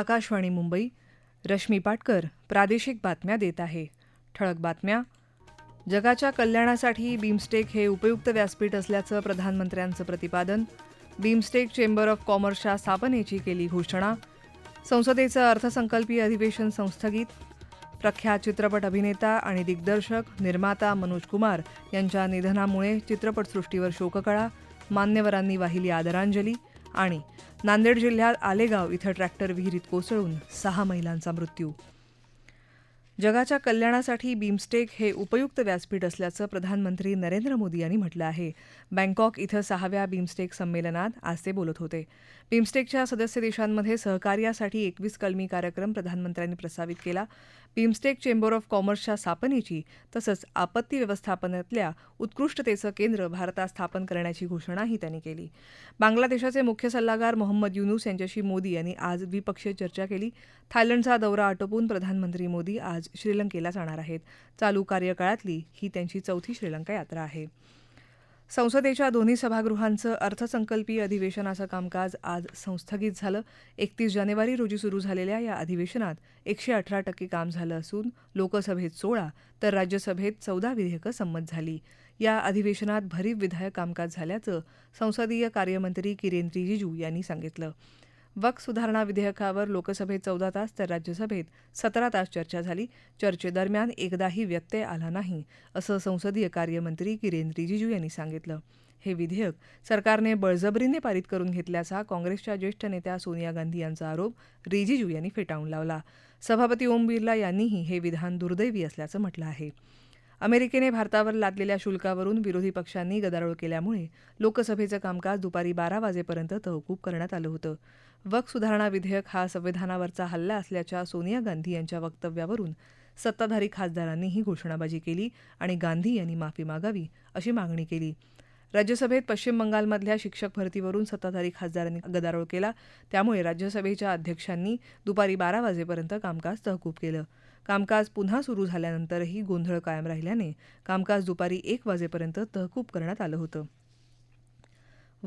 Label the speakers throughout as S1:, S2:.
S1: आकाशवाणी मुंबई रश्मी पाटकर प्रादेशिक बातम्या देत आहे ठळक बातम्या जगाच्या कल्याणासाठी बिमस्टेक हे उपयुक्त व्यासपीठ असल्याचं प्रधानमंत्र्यांचं प्रतिपादन बीमस्टेक चेंबर ऑफ कॉमर्सच्या स्थापनेची केली घोषणा संसदेचं अर्थसंकल्पीय अधिवेशन संस्थगित प्रख्यात चित्रपट अभिनेता आणि दिग्दर्शक निर्माता मनोज कुमार यांच्या निधनामुळे चित्रपटसृष्टीवर शोककळा मान्यवरांनी वाहिली आदरांजली आणि नांदेड जिल्ह्यात आलेगाव इथं ट्रॅक्टर विहिरीत कोसळून सहा महिलांचा मृत्यू जगाच्या कल्याणासाठी बिमस्टेक हे उपयुक्त व्यासपीठ असल्याचं प्रधानमंत्री नरेंद्र मोदी यांनी म्हटलं आहे बँकॉक इथं सहाव्या बिमस्टेक संमेलनात आज ते बोलत होते बिमस्टेकच्या सदस्य देशांमध्ये सहकार्यासाठी एकवीस कलमी कार्यक्रम प्रधानमंत्र्यांनी प्रस्तावित केला बिमस्टेक चेंबर ऑफ कॉमर्सच्या स्थापनेची तसंच आपत्ती व्यवस्थापनातल्या उत्कृष्टतेचं केंद्र भारतात स्थापन करण्याची घोषणाही त्यांनी केली बांगलादेशाचे मुख्य सल्लागार मोहम्मद युनूस यांच्याशी मोदी यांनी आज द्विपक्षीय चर्चा केली थायलंडचा दौरा आटोपून प्रधानमंत्री मोदी आज श्रीलंकेला जाणार आहेत चालू कार्यकाळातली ही त्यांची चौथी श्रीलंका यात्रा आहे संसदेच्या दोन्ही सभागृहांचं अर्थसंकल्पीय अधिवेशनाचं कामकाज आज संस्थगित झालं एकतीस जानेवारी रोजी सुरू झालेल्या या अधिवेशनात एकशे अठरा टक्के काम झालं असून लोकसभेत सोळा तर राज्यसभेत चौदा विधेयकं संमत झाली या अधिवेशनात भरीव विधायक कामकाज झाल्याचं संसदीय कार्यमंत्री किरेन रिजिजू यांनी सांगितलं वक्फ सुधारणा विधेयकावर लोकसभेत चौदा तास तर राज्यसभेत सतरा तास चर्चा झाली चर्चेदरम्यान एकदाही व्यत्यय आला नाही असं संसदीय कार्यमंत्री किरेन रिजिजू यांनी सांगितलं हे विधेयक सरकारने बळजबरीने पारित करून घेतल्याचा काँग्रेसच्या ज्येष्ठ नेत्या सोनिया गांधी यांचा आरोप रिजिजू यांनी फेटाळून लावला सभापती ओम बिर्ला यांनीही हे विधान दुर्दैवी असल्याचं म्हटलं आहे अमेरिकेने भारतावर लादलेल्या शुल्कावरून विरोधी पक्षांनी गदारोळ केल्यामुळे लोकसभेचं कामकाज दुपारी बारा वाजेपर्यंत तहकूब करण्यात आलं होतं वक सुधारणा विधेयक हा संविधानावरचा हल्ला असल्याच्या सोनिया गांधी यांच्या वक्तव्यावरून सत्ताधारी खासदारांनी ही घोषणाबाजी केली आणि गांधी यांनी माफी मागावी अशी मागणी केली राज्यसभेत पश्चिम बंगालमधल्या शिक्षक भरतीवरून सत्ताधारी खासदारांनी गदारोळ केला त्यामुळे राज्यसभेच्या अध्यक्षांनी दुपारी बारा वाजेपर्यंत कामकाज तहकूब केलं कामकाज पुन्हा सुरू झाल्यानंतरही गोंधळ कायम राहिल्याने कामकाज दुपारी एक वाजेपर्यंत तहकूब करण्यात आलं होतं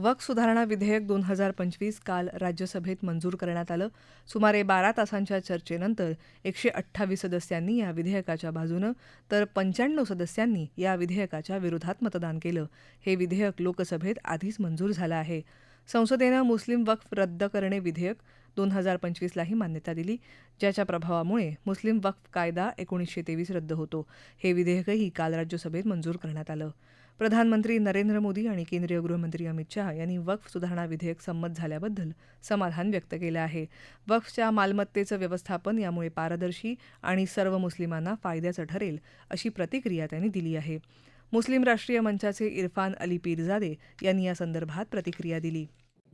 S1: वक सुधारणा विधेयक दोन हजार पंचवीस काल राज्यसभेत मंजूर करण्यात आलं सुमारे बारा तासांच्या चर्चेनंतर एकशे अठ्ठावीस सदस्यांनी या विधेयकाच्या बाजूनं तर पंच्याण्णव सदस्यांनी या विधेयकाच्या विरोधात मतदान केलं हे विधेयक लोकसभेत आधीच मंजूर झालं आहे संसदेनं मुस्लिम वक्फ रद्द करणे विधेयक दोन हजार पंचवीसलाही मान्यता दिली ज्याच्या प्रभावामुळे मुस्लिम वक्फ कायदा एकोणीसशे तेवीस रद्द होतो हे विधेयकही काल राज्यसभेत मंजूर करण्यात आलं प्रधानमंत्री नरेंद्र मोदी आणि केंद्रीय गृहमंत्री अमित शहा यांनी वक्फ सुधारणा विधेयक संमत झाल्याबद्दल समाधान व्यक्त केलं आहे वक्फच्या मालमत्तेचं व्यवस्थापन यामुळे पारदर्शी आणि सर्व मुस्लिमांना फायद्याचं ठरेल अशी प्रतिक्रिया त्यांनी दिली आहे मुस्लिम राष्ट्रीय मंचाचे इरफान अली पीरजादे यांनी या संदर्भात प्रतिक्रिया दिली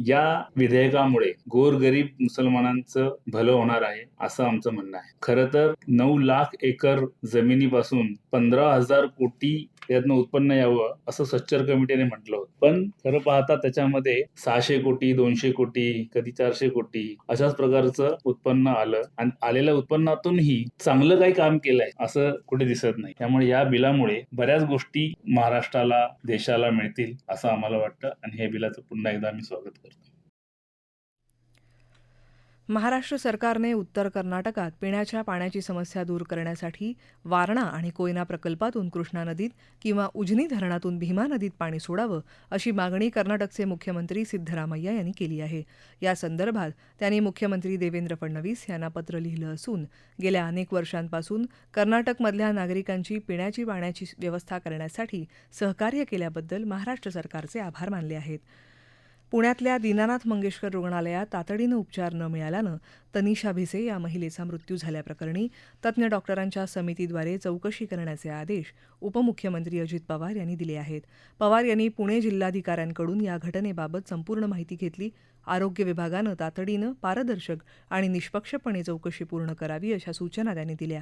S1: या विधेयकामुळे गोरगरीब मुसलमानांचं भलं होणार आहे असं आमचं म्हणणं आहे खरं तर नऊ लाख एकर जमिनीपासून पंधरा हजार कोटी यातनं उत्पन्न यावं असं सच्चर कमिटीने म्हटलं होतं पण खरं पाहता त्याच्यामध्ये सहाशे कोटी दोनशे कोटी कधी चारशे कोटी अशाच प्रकारचं उत्पन्न आलं आणि आलेल्या उत्पन्नातूनही चांगलं काही काम केलंय असं कुठे दिसत नाही त्यामुळे या बिलामुळे बऱ्याच गोष्टी महाराष्ट्राला देशाला मिळतील असं आम्हाला वाटतं आणि हे बिलाचं पुन्हा एकदा आम्ही स्वागत करतो महाराष्ट्र सरकारने उत्तर कर्नाटकात पिण्याच्या पाण्याची समस्या दूर करण्यासाठी वारणा आणि कोयना प्रकल्पातून कृष्णा नदीत किंवा उजनी धरणातून भीमा नदीत पाणी सोडावं अशी मागणी कर्नाटकचे मुख्यमंत्री सिद्धरामय्या यांनी केली आहे या संदर्भात त्यांनी मुख्यमंत्री देवेंद्र फडणवीस यांना पत्र लिहिलं असून गेल्या अनेक वर्षांपासून कर्नाटकमधल्या नागरिकांची पिण्याची पाण्याची व्यवस्था करण्यासाठी सहकार्य केल्याबद्दल महाराष्ट्र सरकारचे आभार मानले आहेत पुण्यातल्या दीनानाथ मंगेशकर रुग्णालयात तातडीनं उपचार न मिळाल्यानं तनिषा भिसे या महिलेचा मृत्यू झाल्याप्रकरणी तज्ज्ञ डॉक्टरांच्या समितीद्वारे चौकशी करण्याचे आदेश उपमुख्यमंत्री अजित पवार यांनी दिले आहेत पवार यांनी पुणे जिल्हाधिकाऱ्यांकडून या घटनेबाबत संपूर्ण माहिती घेतली आरोग्य विभागानं तातडीनं पारदर्शक आणि निष्पक्षपणे चौकशी पूर्ण करावी अशा सूचना त्यांनी दिल्या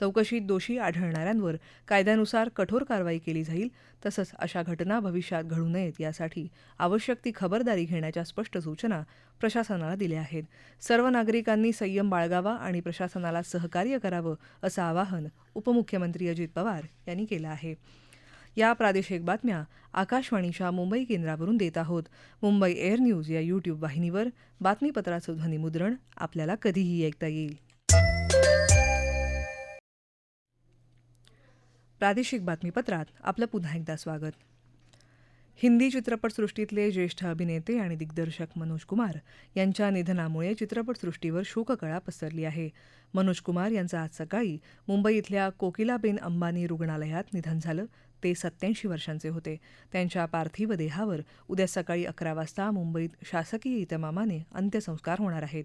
S1: चौकशीत दोषी आढळणाऱ्यांवर कायद्यानुसार कठोर कारवाई केली जाईल तसंच अशा घटना भविष्यात घडू नयेत यासाठी आवश्यक ती खबरदारी घेण्याच्या स्पष्ट सूचना प्रशासनाला दिल्या आहेत सर्व नागरिकांनी संयम बाळगावा आणि प्रशासनाला सहकार्य करावं असं आवाहन उपमुख्यमंत्री अजित पवार यांनी केलं आहे या प्रादेशिक बातम्या आकाशवाणीच्या मुंबई केंद्रावरून देत आहोत मुंबई एअर न्यूज या यूट्यूब वाहिनीवर बातमीपत्राचं ध्वनिमुद्रण आपल्याला कधीही ऐकता येईल प्रादेशिक बातमीपत्रात आपलं पुन्हा एकदा स्वागत हिंदी चित्रपटसृष्टीतले ज्येष्ठ अभिनेते आणि दिग्दर्शक मनोज कुमार यांच्या निधनामुळे चित्रपटसृष्टीवर शोककळा पसरली आहे मनोज कुमार यांचं आज सकाळी मुंबई इथल्या कोकिलाबेन अंबानी रुग्णालयात निधन झालं ते सत्याऐंशी वर्षांचे होते त्यांच्या पार्थिव देहावर उद्या सकाळी अकरा वाजता मुंबईत शासकीय इतमामाने अंत्यसंस्कार होणार आहेत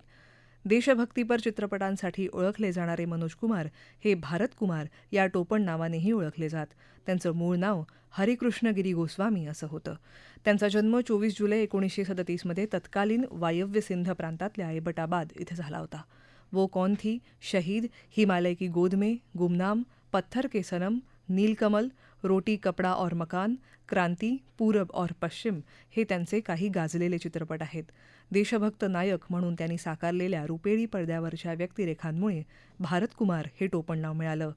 S1: देशभक्तीपर चित्रपटांसाठी ओळखले जाणारे मनोज कुमार हे भारत कुमार या टोपण नावानेही ओळखले जात त्यांचं मूळ नाव हरिकृष्णगिरी गोस्वामी असं होतं त्यांचा जन्म चोवीस जुलै एकोणीसशे सदतीसमध्ये तत्कालीन वायव्य सिंध प्रांतातल्या एबटाबाद इथं झाला होता वो कौन थी शहीद हिमालय की गोद में गुमनाम पत्थर के सनम नीलकमल रोटी कपडा और मकान क्रांती पूरब और पश्चिम हे त्यांचे काही गाजलेले चित्रपट आहेत देशभक्त नायक म्हणून त्यांनी साकारलेल्या रुपेरी पडद्यावरच्या व्यक्तिरेखांमुळे भारतकुमार हे टोपणनाव मिळालं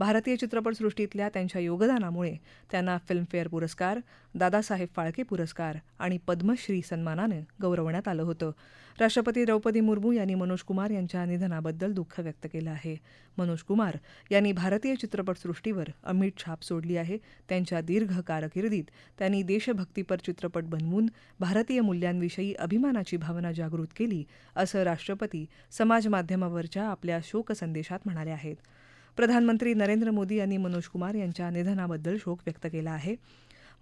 S1: भारतीय चित्रपटसृष्टीतल्या त्यांच्या योगदानामुळे त्यांना फिल्मफेअर पुरस्कार दादासाहेब फाळके पुरस्कार आणि पद्मश्री सन्मानानं गौरवण्यात आलं होतं राष्ट्रपती द्रौपदी मुर्मू यांनी मनोज कुमार यांच्या निधनाबद्दल दुःख व्यक्त केलं आहे मनोज कुमार यांनी भारतीय चित्रपटसृष्टीवर अमित छाप सोडली आहे त्यांच्या दीर्घ कारकिर्दीत त्यांनी देशभक्तीपर चित्रपट बनवून भारतीय मूल्यांविषयी अभिमानाची भावना जागृत केली असं राष्ट्रपती समाज माध्यमावरच्या आपल्या शोकसंदेशात म्हणाले आहेत प्रधानमंत्री नरेंद्र मोदी यांनी मनोज कुमार यांच्या निधनाबद्दल शोक व्यक्त केला आहे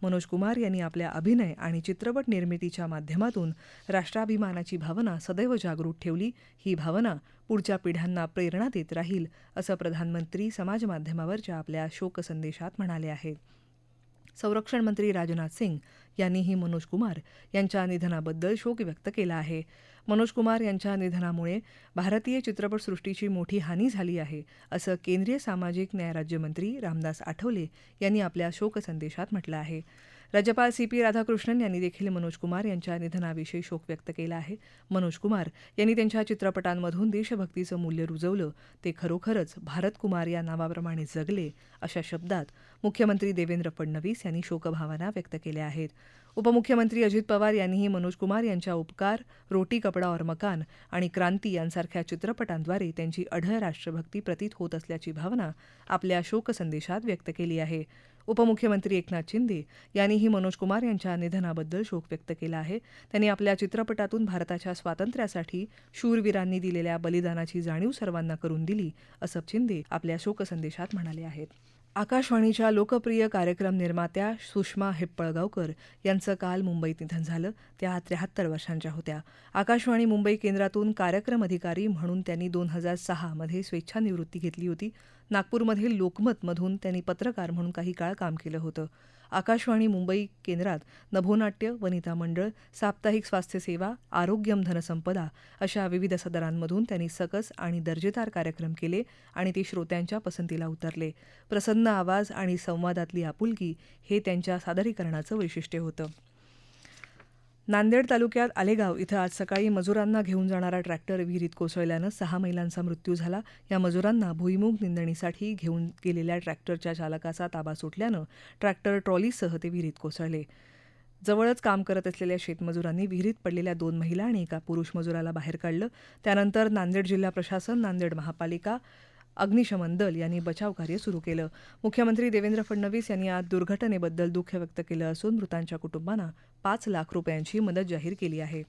S1: मनोज कुमार यांनी आपल्या अभिनय आणि चित्रपट निर्मितीच्या माध्यमातून राष्ट्राभिमानाची भावना सदैव जागृत ठेवली ही भावना पुढच्या पिढ्यांना प्रेरणा देत राहील असं प्रधानमंत्री समाजमाध्यमावरच्या आपल्या शोकसंदेशात म्हणाले आहेत संरक्षण मंत्री राजनाथ सिंग यांनीही मनोज कुमार यांच्या निधनाबद्दल शोक व्यक्त केला आहे मनोज कुमार यांच्या निधनामुळे भारतीय चित्रपटसृष्टीची मोठी हानी झाली आहे असं केंद्रीय सामाजिक न्याय राज्यमंत्री रामदास आठवले यांनी आपल्या शोकसंदेशात म्हटलं आहे राज्यपाल सी पी राधाकृष्णन यांनी देखील मनोज कुमार यांच्या निधनाविषयी शोक व्यक्त केला आहे मनोज कुमार यांनी त्यांच्या चित्रपटांमधून देशभक्तीचं मूल्य रुजवलं ते खरोखरच भारत कुमार या नावाप्रमाणे जगले अशा शब्दात मुख्यमंत्री देवेंद्र फडणवीस यांनी शोकभावना व्यक्त केल्या आहेत उपमुख्यमंत्री अजित पवार यांनीही मनोज कुमार यांच्या उपकार रोटी कपडा और मकान आणि क्रांती यांसारख्या चित्रपटांद्वारे त्यांची अढळ राष्ट्रभक्ती प्रतीत होत असल्याची भावना आपल्या शोकसंदेशात व्यक्त केली आहे उपमुख्यमंत्री एकनाथ शिंदे यांनीही मनोज कुमार यांच्या निधनाबद्दल शोक व्यक्त केला आहे त्यांनी आपल्या चित्रपटातून भारताच्या स्वातंत्र्यासाठी शूरवीरांनी दिलेल्या बलिदानाची जाणीव सर्वांना करून दिली असं शिंदे आपल्या शोकसंदेशात म्हणाले आहेत आकाशवाणीच्या लोकप्रिय कार्यक्रम निर्मात्या सुषमा हिप्पळगावकर यांचं काल मुंबईत निधन झालं त्या त्र्याहत्तर वर्षांच्या होत्या आकाशवाणी मुंबई केंद्रातून कार्यक्रम अधिकारी म्हणून त्यांनी दोन हजार सहामध्ये स्वेच्छानिवृत्ती घेतली होती नागपूरमधील लोकमतमधून त्यांनी पत्रकार म्हणून काही काळ काम केलं होतं आकाशवाणी मुंबई केंद्रात नभोनाट्य वनिता मंडळ साप्ताहिक स्वास्थ्य सेवा आरोग्यम धनसंपदा अशा विविध सदरांमधून त्यांनी सकस आणि दर्जेदार कार्यक्रम केले आणि ते श्रोत्यांच्या पसंतीला उतरले प्रसन्न आवाज आणि संवादातली आपुलकी हे त्यांच्या सादरीकरणाचं वैशिष्ट्य होतं नांदेड तालुक्यात आलेगाव इथं आज सकाळी मजुरांना घेऊन जाणारा ट्रॅक्टर विहिरीत कोसळल्यानं सहा महिलांचा मृत्यू झाला या मजुरांना भूईमूग निंदणीसाठी घेऊन गेलेल्या ट्रॅक्टरच्या चालकाचा ताबा सुटल्यानं ट्रॅक्टर ट्रॉलीसह ते विहिरीत कोसळले जवळच काम करत असलेल्या शेतमजुरांनी विहिरीत पडलेल्या दोन महिला आणि एका पुरुष मजुराला बाहेर काढलं त्यानंतर नांदेड जिल्हा प्रशासन नांदेड महापालिका अग्निशमन दल यांनी बचावकार्य सुरू केलं मुख्यमंत्री देवेंद्र फडणवीस यांनी या दुर्घटनेबद्दल दुःख व्यक्त केलं असून मृतांच्या कुटुंबांना पाच लाख रुपयांची मदत जाहीर केली आहे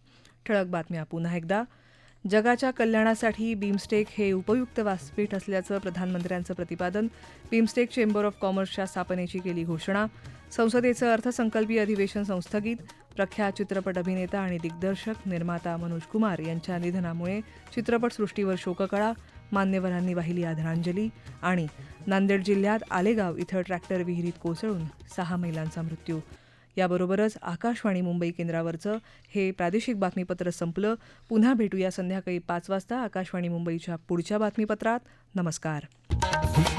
S1: ठळक बातम्या पुन्हा एकदा जगाच्या कल्याणासाठी बिमस्टेक हे उपयुक्त व्यासपीठ असल्याचं प्रधानमंत्र्यांचं प्रतिपादन बिमस्टेक चेंबर ऑफ कॉमर्सच्या स्थापनेची केली घोषणा संसदेचं अर्थसंकल्पीय अधिवेशन संस्थगित प्रख्यात चित्रपट अभिनेता आणि दिग्दर्शक निर्माता मनोज कुमार यांच्या निधनामुळे चित्रपटसृष्टीवर शोककळा मान्यवरांनी वाहिली आदरांजली आणि नांदेड जिल्ह्यात आलेगाव इथं ट्रॅक्टर विहिरीत कोसळून सहा महिलांचा मृत्यू याबरोबरच आकाशवाणी मुंबई केंद्रावरचं हे प्रादेशिक बातमीपत्र संपलं पुन्हा भेटूया संध्याकाळी पाच वाजता आकाशवाणी मुंबईच्या पुढच्या बातमीपत्रात नमस्कार